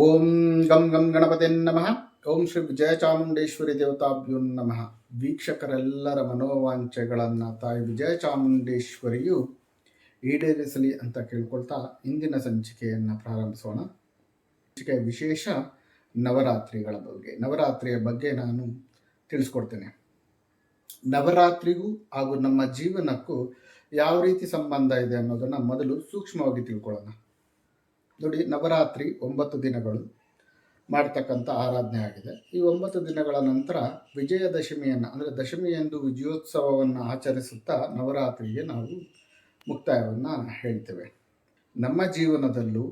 ಓಂ ಗಂ ಗಂ ಗಣಪತಿ ನಮಃ. ಓಂ ಶ್ರೀ ವಿಜಯ ಚಾಮುಂಡೇಶ್ವರಿ ದೇವತಾಭ್ಯೋ ನಮಃ. ವೀಕ್ಷಕರೆಲ್ಲರ ಮನೋವಾಂಛೆಗಳನ್ನು ತಾಯಿ ವಿಜಯ ಚಾಮುಂಡೇಶ್ವರಿಯು ಈಡೇರಿಸಲಿ ಅಂತ ಕೇಳ್ಕೊಳ್ತಾ ಇಂದಿನ ಸಂಚಿಕೆಯನ್ನು ಪ್ರಾರಂಭಿಸೋಣ. ಸಂಚಿಕೆಯ ವಿಶೇಷ ನವರಾತ್ರಿಗಳ ಬಗ್ಗೆ. ನವರಾತ್ರಿಯ ಬಗ್ಗೆ ನಾನು ತಿಳಿಸ್ಕೊಡ್ತೇನೆ. ನವರಾತ್ರಿಗೂ ಹಾಗೂ ನಮ್ಮ ಜೀವನಕ್ಕೂ ಯಾವ ರೀತಿ ಸಂಬಂಧ ಇದೆ ಅನ್ನೋದನ್ನು ಮೊದಲು ಸೂಕ್ಷ್ಮವಾಗಿ ತಿಳ್ಕೊಳ್ಳೋಣ. ನೋಡಿ, ನವರಾತ್ರಿ ಒಂಬತ್ತು ದಿನಗಳು ಮಾಡ್ತಕ್ಕಂಥ ಆರಾಧನೆ ಆಗಿದೆ. ಈ ಒಂಬತ್ತು ದಿನಗಳ ನಂತರ ವಿಜಯದಶಮಿಯನ್ನು, ಅಂದರೆ ದಶಮಿಯಂದು ವಿಜಯೋತ್ಸವವನ್ನು ಆಚರಿಸುತ್ತಾ ನವರಾತ್ರಿಗೆ ನಾವು ಮುಕ್ತಾಯವನ್ನು ಹೇಳ್ತೇವೆ. ನಮ್ಮ ಜೀವನದಲ್ಲೂ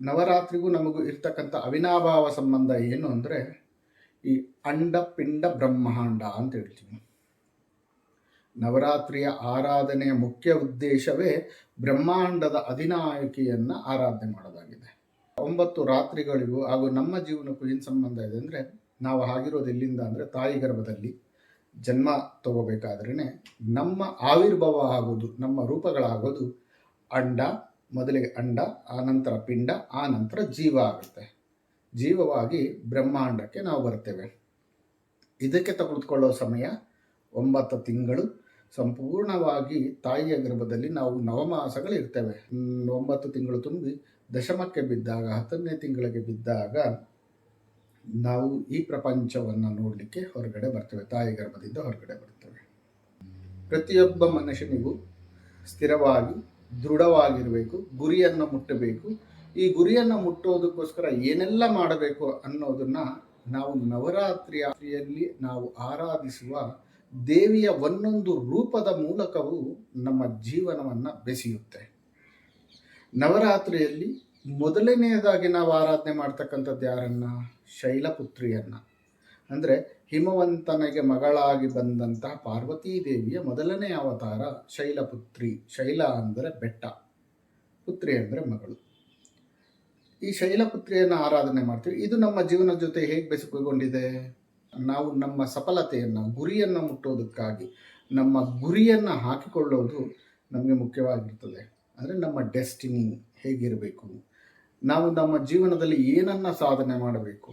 ನವರಾತ್ರಿಗೂ ನಮಗೂ ಇರ್ತಕ್ಕಂಥ ಅವಿನಾಭಾವ ಸಂಬಂಧ ಏನು ಅಂದರೆ ಈ ಅಂಡ ಪಿಂಡ ಬ್ರಹ್ಮಾಂಡ ಅಂತ ಹೇಳ್ತೀವಿ. ನವರಾತ್ರಿಯ ಆರಾಧನೆಯ ಮುಖ್ಯ ಉದ್ದೇಶವೇ ಬ್ರಹ್ಮಾಂಡದ ಅಧಿನಾಯಕಿಯನ್ನು ಆರಾಧನೆ ಮಾಡೋದಾಗಿದೆ. ಒಂಬತ್ತು ರಾತ್ರಿಗಳಿಗೂ ಹಾಗೂ ನಮ್ಮ ಜೀವನಕ್ಕೂ ಏನು ಸಂಬಂಧ ಇದೆ ಅಂದರೆ ನಾವು ಆಗಿರೋದು ಎಲ್ಲಿಂದ ಅಂದರೆ ತಾಯಿ ಗರ್ಭದಲ್ಲಿ ಜನ್ಮ ತಗೋಬೇಕಾದ್ರೇ ನಮ್ಮ ಆವಿರ್ಭಾವ ಆಗೋದು, ನಮ್ಮ ರೂಪಗಳಾಗೋದು ಅಂಡ, ಮೊದಲಿಗೆ ಅಂಡ ಆನಂತರ ಪಿಂಡ, ಆ ನಂತರ ಜೀವ ಆಗುತ್ತೆ. ಜೀವವಾಗಿ ಬ್ರಹ್ಮಾಂಡಕ್ಕೆ ನಾವು ಬರ್ತೇವೆ. ಇದಕ್ಕೆ ತೆಗೆದುಕೊಳ್ಳೋ ಸಮಯ ಒಂಬತ್ತು ತಿಂಗಳು. ಸಂಪೂರ್ಣವಾಗಿ ತಾಯಿಯ ಗರ್ಭದಲ್ಲಿ ನಾವು ನವಮಾಸಗಳು ಇರ್ತೇವೆ ಒಂಬತ್ತು ತಿಂಗಳು ತುಂಬಿ ದಶಮಕ್ಕೆ ಬಿದ್ದಾಗ, ಹತ್ತನೇ ತಿಂಗಳಿಗೆ ಬಿದ್ದಾಗ ನಾವು ಈ ಪ್ರಪಂಚವನ್ನು ನೋಡಲಿಕ್ಕೆ ಹೊರಗಡೆ ಬರ್ತೇವೆ. ತಾಯಿ ಗರ್ಭದಿಂದ ಹೊರಗಡೆ ಬರ್ತೇವೆ. ಪ್ರತಿಯೊಬ್ಬ ಮನುಷ್ಯನಿಗೂ ಸ್ಥಿರವಾಗಿ, ದೃಢವಾಗಿರಬೇಕು, ಗುರಿಯನ್ನು ಮುಟ್ಟಬೇಕು. ಈ ಗುರಿಯನ್ನು ಮುಟ್ಟೋದಕ್ಕೋಸ್ಕರ ಏನೆಲ್ಲ ಮಾಡಬೇಕು ಅನ್ನೋದನ್ನು ನಾವು ನವರಾತ್ರಿಯಲ್ಲಿ ನಾವು ಆರಾಧಿಸುವ ದೇವಿಯ ಒಂದೊಂದು ರೂಪದ ಮೂಲಕವೂ ನಮ್ಮ ಜೀವನವನ್ನು ಬೆಸೆಯುತ್ತೆ. ನವರಾತ್ರಿಯಲ್ಲಿ ಮೊದಲನೆಯದಾಗಿ ನಾವು ಆರಾಧನೆ ಮಾಡ್ತಕ್ಕಂಥದ್ದು ಯಾರನ್ನ? ಶೈಲಪುತ್ರಿಯನ್ನು. ಅಂದರೆ ಹಿಮವಂತನಿಗೆ ಮಗಳಾಗಿ ಬಂದಂತಹ ಪಾರ್ವತೀ ದೇವಿಯ ಮೊದಲನೇ ಅವತಾರ ಶೈಲಪುತ್ರಿ. ಶೈಲ ಅಂದರೆ ಬೆಟ್ಟ, ಪುತ್ರಿ ಅಂದರೆ ಮಗಳು. ಈ ಶೈಲಪುತ್ರಿಯನ್ನು ಆರಾಧನೆ ಮಾಡ್ತೀವಿ. ಇದು ನಮ್ಮ ಜೀವನದ ಜೊತೆ ಹೇಗೆ ಬೆಸುಕೊಂಡಿದೆ ನಾವು ನಮ್ಮ ಸಫಲತೆಯನ್ನು, ಗುರಿಯನ್ನು ಮುಟ್ಟೋದಕ್ಕಾಗಿ ನಮ್ಮ ಗುರಿಯನ್ನು ಹಾಕಿಕೊಳ್ಳೋದು ನಮಗೆ ಮುಖ್ಯವಾಗಿರ್ತದೆ. ಅಂದರೆ ನಮ್ಮ ಡೆಸ್ಟಿನಿ ಹೇಗಿರಬೇಕು? ನಾವು ನಮ್ಮ ಜೀವನದಲ್ಲಿ ಏನನ್ನು ಸಾಧನೆ ಮಾಡಬೇಕು?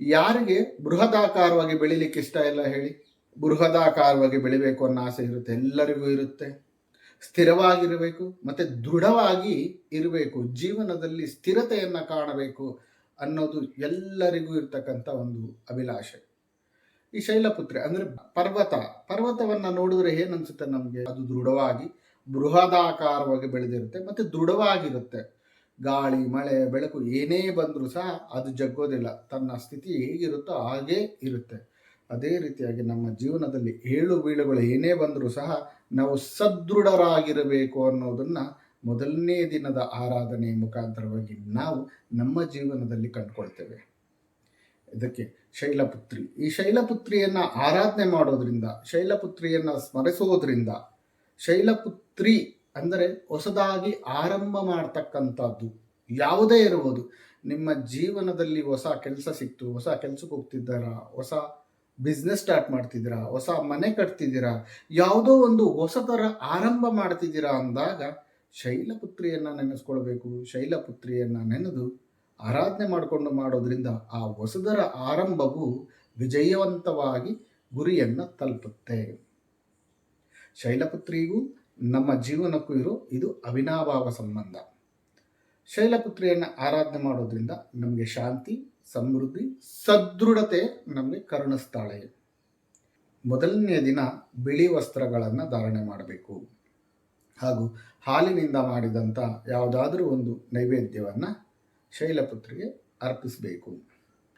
ಯಾರಿಗೆ ಬೃಹದಾಕಾರವಾಗಿ ಬೆಳಿಲಿಕ್ಕೆ ಇಷ್ಟ ಇಲ್ಲ ಹೇಳಿ? ಬೃಹದಾಕಾರವಾಗಿ ಬೆಳಿಬೇಕು ಅನ್ನೋ ಆಸೆ ಇರುತ್ತೆ, ಎಲ್ಲರಿಗೂ ಇರುತ್ತೆ. ಸ್ಥಿರವಾಗಿರಬೇಕು, ಮತ್ತು ದೃಢವಾಗಿ ಇರಬೇಕು, ಜೀವನದಲ್ಲಿ ಸ್ಥಿರತೆಯನ್ನು ಕಾಣಬೇಕು. ಅನ್ನೋದು ಎಲ್ಲರಿಗೂ ಇರ್ತಕ್ಕಂಥ ಒಂದು ಅಭಿಲಾಷೆ. ಈ ಶೈಲಪುತ್ರಿ ಅಂದರೆ ಪರ್ವತ, ಪರ್ವತವನ್ನು ನೋಡಿದ್ರೆ ಏನನ್ಸುತ್ತೆ ನಮಗೆ? ಅದು ದೃಢವಾಗಿ, ಬೃಹದಾಕಾರವಾಗಿ ಬೆಳೆದಿರುತ್ತೆ, ಮತ್ತು ದೃಢವಾಗಿರುತ್ತೆ. ಗಾಳಿ, ಮಳೆ, ಬೆಳಕು ಏನೇ ಬಂದರೂ ಸಹ ಅದು ಜಗ್ಗೋದಿಲ್ಲ. ತನ್ನ ಸ್ಥಿತಿ ಹೇಗಿರುತ್ತೋ ಹಾಗೇ ಇರುತ್ತೆ. ಅದೇ ರೀತಿಯಾಗಿ ನಮ್ಮ ಜೀವನದಲ್ಲಿ ಏಳು ಬೀಳುಗಳು ಏನೇ ಬಂದರೂ ಸಹ ನಾವು ಸದೃಢರಾಗಿರಬೇಕು ಅನ್ನೋದನ್ನು ಮೊದಲನೇ ದಿನದ ಆರಾಧನೆ ಮುಖಾಂತರವಾಗಿ ನಾವು ನಮ್ಮ ಜೀವನದಲ್ಲಿ ಕಂಡುಕೊಳ್ತೇವೆ. ಇದಕ್ಕೆ ಶೈಲಪುತ್ರಿ. ಈ ಶೈಲಪುತ್ರಿಯನ್ನು ಆರಾಧನೆ ಮಾಡೋದ್ರಿಂದ, ಶೈಲಪುತ್ರಿಯನ್ನು ಸ್ಮರಿಸೋದ್ರಿಂದ, ಶೈಲಪುತ್ರಿ ಅಂದರೆ ಹೊಸದಾಗಿ ಆರಂಭ ಮಾಡ್ತಕ್ಕಂಥದ್ದು ಯಾವುದೇ ಇರಬಹುದು ನಿಮ್ಮ ಜೀವನದಲ್ಲಿ ಹೊಸ ಕೆಲಸ ಸಿಕ್ತು, ಹೊಸ ಕೆಲಸಕ್ಕೆ ಹೋಗ್ತಿದ್ದಾರಾ, ಹೊಸ ಬಿಸ್ನೆಸ್ ಸ್ಟಾರ್ಟ್ ಮಾಡ್ತಿದ್ದೀರಾ, ಹೊಸ ಮನೆ ಕಟ್ತಿದ್ದೀರಾ, ಯಾವುದೋ ಒಂದು ಹೊಸ ಥರ ಆರಂಭ ಮಾಡ್ತಿದ್ದೀರಾ ಅಂದಾಗ ಶೈಲಪುತ್ರಿಯನ್ನು ನೆನೆಸ್ಕೊಳ್ಬೇಕು, ಶೈಲಪುತ್ರಿಯನ್ನು ನೆನೆದು ಆರಾಧನೆ ಮಾಡಿಕೊಂಡು ಮಾಡೋದ್ರಿಂದ ಆ ಹೊಸದರ ಆರಂಭವು ವಿಜಯವಂತವಾಗಿ ಗುರಿಯನ್ನು ತಲುಪುತ್ತೆ. ಶೈಲಪುತ್ರಿಗೂ ನಮ್ಮ ಜೀವನಕ್ಕೂ ಇರೋ ಇದು ಅವಿನಾಭಾವ ಸಂಬಂಧ. ಶೈಲಪುತ್ರಿಯನ್ನು ಆರಾಧನೆ ಮಾಡೋದ್ರಿಂದ ನಮಗೆ ಶಾಂತಿ, ಸಮೃದ್ಧಿ, ಸದೃಢತೆ ನಮಗೆ ಕರುಣಿಸ್ತಾಳೆ. ಮೊದಲನೆಯ ದಿನ ಬಿಳಿ ವಸ್ತ್ರಗಳನ್ನು ಧಾರಣೆ ಮಾಡಬೇಕು. ಹಾಗೂ ಹಾಲಿನಿಂದ ಮಾಡಿದಂಥ ಯಾವುದಾದರೂ ಒಂದು ನೈವೇದ್ಯವನ್ನು ಶೈಲಪುತ್ರಿಗೆ ಅರ್ಪಿಸಬೇಕು.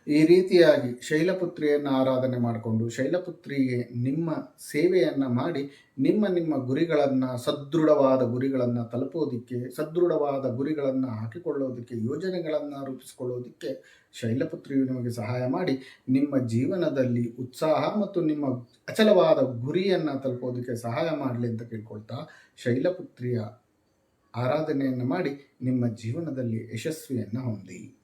ಈ ರೀತಿಯಾಗಿ ಶೈಲಪುತ್ರಿಯನ್ನು ಆರಾಧನೆ ಮಾಡಿಕೊಂಡು ಶೈಲಪುತ್ರಿಗೆ ನಿಮ್ಮ ಸೇವೆಯನ್ನು ಮಾಡಿ ನಿಮ್ಮ ನಿಮ್ಮ ಗುರಿಗಳನ್ನು, ಸದೃಢವಾದ ಗುರಿಗಳನ್ನು ತಲುಪೋದಕ್ಕೆ, ಸದೃಢವಾದ ಗುರಿಗಳನ್ನು ಹಾಕಿಕೊಳ್ಳೋದಕ್ಕೆ, ಯೋಜನೆಗಳನ್ನು ರೂಪಿಸಿಕೊಳ್ಳೋದಕ್ಕೆ ಶೈಲಪುತ್ರಿಯು ನಿಮಗೆ ಸಹಾಯ ಮಾಡಿ ನಿಮ್ಮ ಜೀವನದಲ್ಲಿ ಉತ್ಸಾಹ ಮತ್ತು ನಿಮ್ಮ ಅಚಲವಾದ ಗುರಿಯನ್ನು ತಲುಪೋದಕ್ಕೆ ಸಹಾಯ ಮಾಡಲಿ ಅಂತ ಕೇಳ್ಕೊಳ್ತಾ ಶೈಲಪುತ್ರಿಯ ಆರಾಧನೆಯನ್ನು ಮಾಡಿ ನಿಮ್ಮ ಜೀವನದಲ್ಲಿ ಯಶಸ್ವಿಯನ್ನು ಹೊಂದಿ.